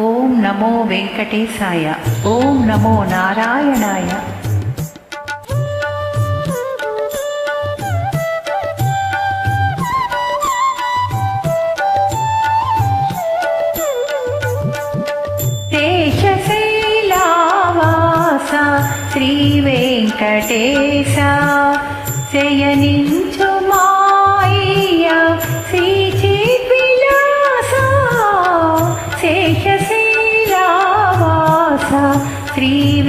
ఓం నమో వెంకటేశాయ. ఓం నమో నారాయణాయ. శేషశైలావాస శ్రీ వెంకటేశ. శయనించు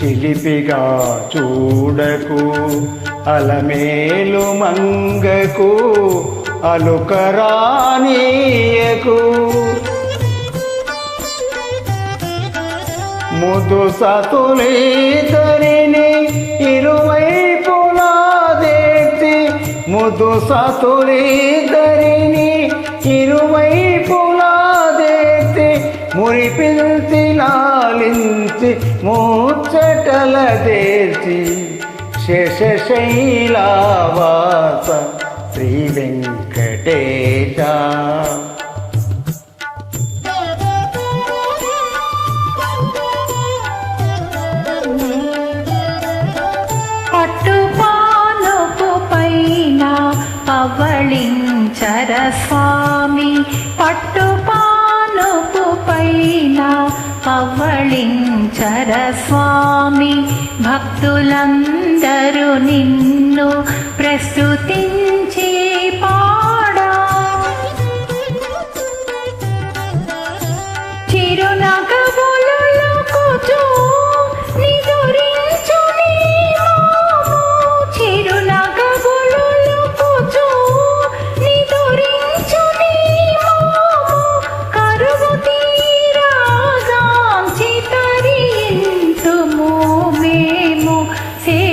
చిలిపిగా చూడకు అలమేలు మంగకు అలుకరానీయకు ముదు సతులీతరిని ఇరువైపులా దేతి ముదు సతులీతరిని ఇరువైపులా మురిపిల్తి లాలించి మూచటల దేతి శేషశైలావాస శ్రీ వెంకటేశ పట్టుపానుపు పవళించర స్వామి పట్టుపా పైన పవళించర స్వామి. భక్తులందరూ నిన్ను ప్రస్తుతించి పాడా. చిరునగ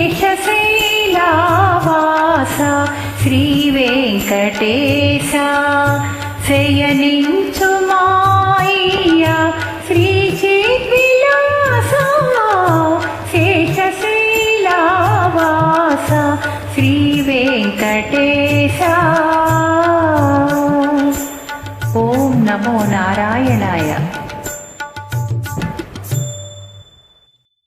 శేషశైలావాస శ్రీ వెంకటేశ శయనించు మాయ్య శ్రీ చిద్విలాస శేషశైలావాస శ్రీ వెంకటేశ ఓం నమో నారాయణాయ.